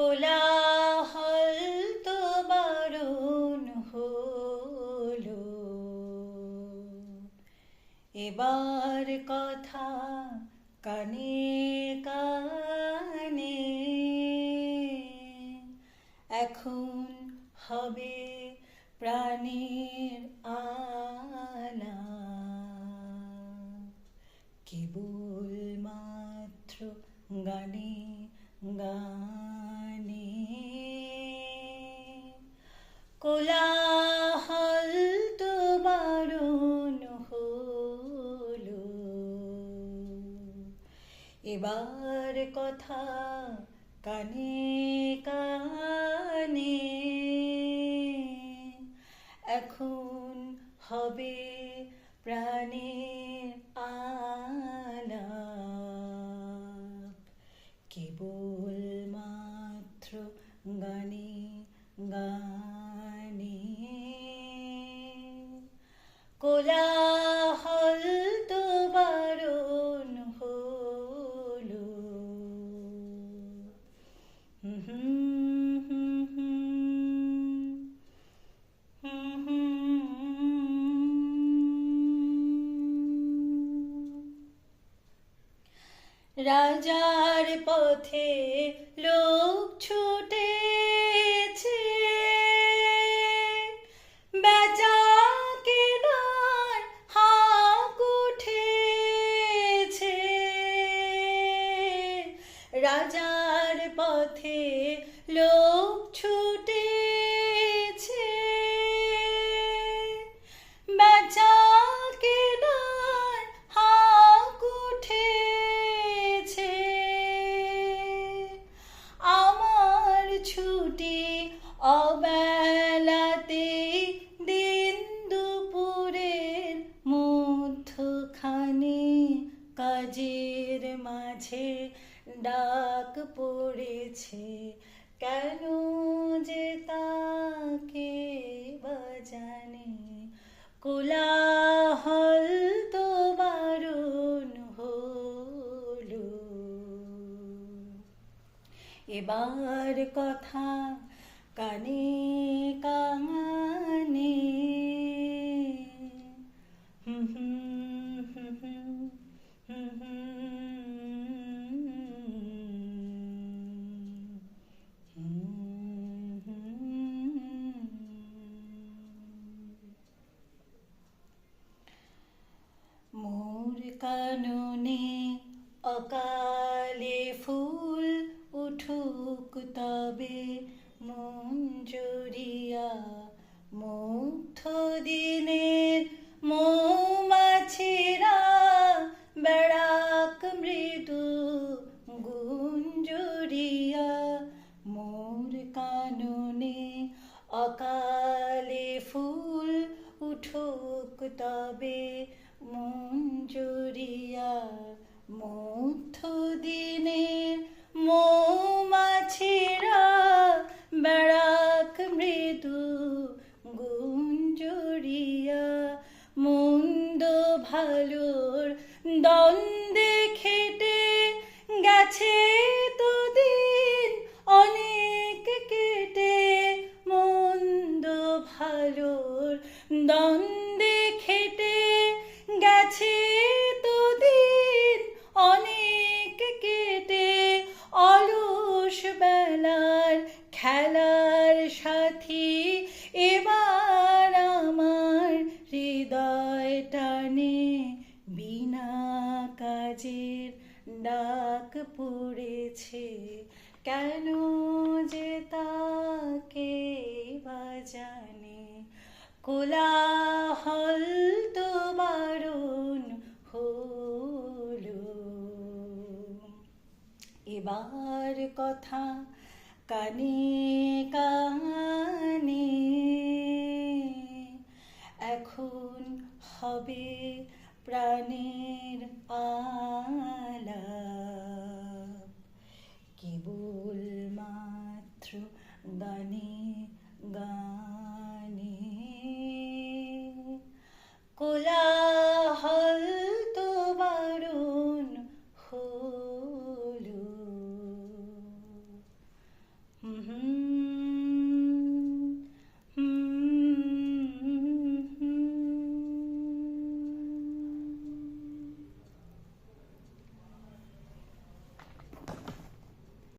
কোলাহল তো বারণ হলো। এবার কথা কানে কানে, এখন হবে প্রাণের আনা। কেবল মাত্র গানে গানে। কোলাহল তো বারণ এবার কথা কানে কানে, এখন হবে প্রাণের আলাপ। কেবল মাত্র গানে গানে। রাজার পথে লোক ছুটেছে। ডাক পড়েছে কেন যে তাকে বাজানে? কোলাহল তো বারণ হলো। এবার কথা কানে কানে কাননে অকালে ফুল উঠুক তবে মঞ্জুরিয়া মুগ্ধ দিনের মৌমাছিরা বেড়াক মৃদু গুঞ্জুরিয়া। মোর কাননে অকালে ফুল উঠুক তবে মঞ্জুরিয়া মধ্য দিনের মৌমাছিরা বেড়াক মৃদু গুঞ্জুরিয়া মন্দ ভালোর পড়েছে। কেন যে তাকে বাজানে কোলাহল তো বারণ হলো। এবার কথা কানে কানে। এখন হবে প্রাণের মাত্র গানে গানে